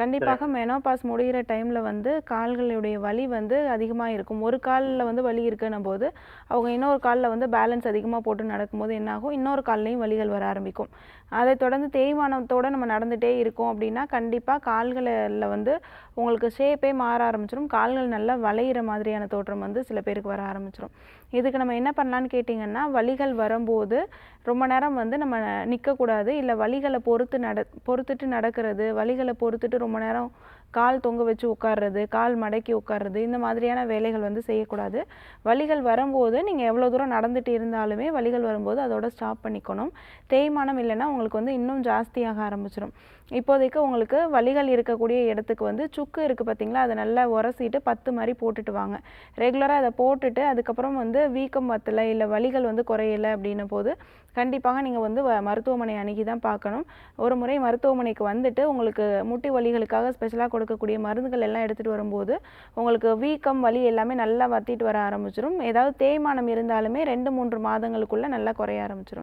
கண்டிப்பாக மெனோபாஸ் முடிகிற டைமில் வந்து கால்களுடைய வலி வந்து அதிகமாக இருக்கும். ஒரு காலில் வந்து வலி இருக்குன்னும் போது அவங்க இன்னொரு காலில் வந்து பேலன்ஸ் அதிகமாக போட்டு நடக்கும்போது என்னாகும்? இன்னொரு கால்லையும் வலிகள் வர ஆரம்பிக்கும். அதை தொடர்ந்து தேய்மானத்தோடு நம்ம நடந்துகிட்டே இருக்கோம் அப்படின்னா கண்டிப்பாக கால்களில் வந்து உங்களுக்கு ஷேப்பே மாற ஆரம்பிச்சிடும். கால்கள் நல்லா வளையிற மாதிரியான தோற்றம் வந்து சில பேருக்கு வர ஆரம்பிச்சிடும். இதுக்கு நம்ம என்ன பண்ணலான்னு கேட்டிங்கன்னா வலிகள் வரும்போது ரொம்ப நேரம் வந்து நம்ம நிற்கக்கூடாது இல்லை வழிகளை பொறுத்து நட பொறுத்துட்டு நடக்கிறது வழிகளை பொறுத்துட்டு ரொம்ப நேரம் கால் தொங்க வச்சு உட்கார்றது கால் மடக்கி உட்கார்றது இந்த மாதிரியான வேலைகள் வந்து செய்யக்கூடாது. வலிகள் வரும்போது நீங்கள் எவ்வளோ தூரம் நடந்துட்டு இருந்தாலுமே வலிகள் வரும்போது அதோட ஸ்டாப் பண்ணிக்கணும். தேய்மானம் இல்லைன்னா உங்களுக்கு வந்து இன்னும் ஜாஸ்தியாக ஆரம்பிச்சிடும் இப்போதைக்கு உங்களுக்கு வலிகள் இருக்கக்கூடிய இடத்துக்கு வந்து சுக்கு இருக்குது பார்த்தீங்களா? அதை நல்லா உரசிட்டு பத்து மாதிரி போட்டுட்டு வாங்க. ரெகுலராக அதை போட்டுட்டு அதுக்கப்புறம் வந்து வீக்கம் வத்தலை இல்லை வலிகள் வந்து குறையலை அப்படின்ன போது கண்டிப்பாக நீங்கள் வந்து வ- மருத்துவமனை அணுகி தான் பார்க்கணும். ஒரு முறை மருத்துவமனைக்கு வந்துட்டு உங்களுக்கு முட்டி வலிகளுக்காக ஸ்பெஷலாக கொடுக்கக்கூடிய மருந்துகள் எல்லாம் எடுத்துகிட்டு வரும்போது உங்களுக்கு வீக்கம் வலி எல்லாமே நல்லா வத்திட்டு வர ஆரம்பிச்சிடும் ஏதாவது தேய்மானம் இருந்தாலுமே ரெண்டு மூன்று மாதங்களுக்குள்ளே நல்லா குறைய ஆரம்பிச்சிடும்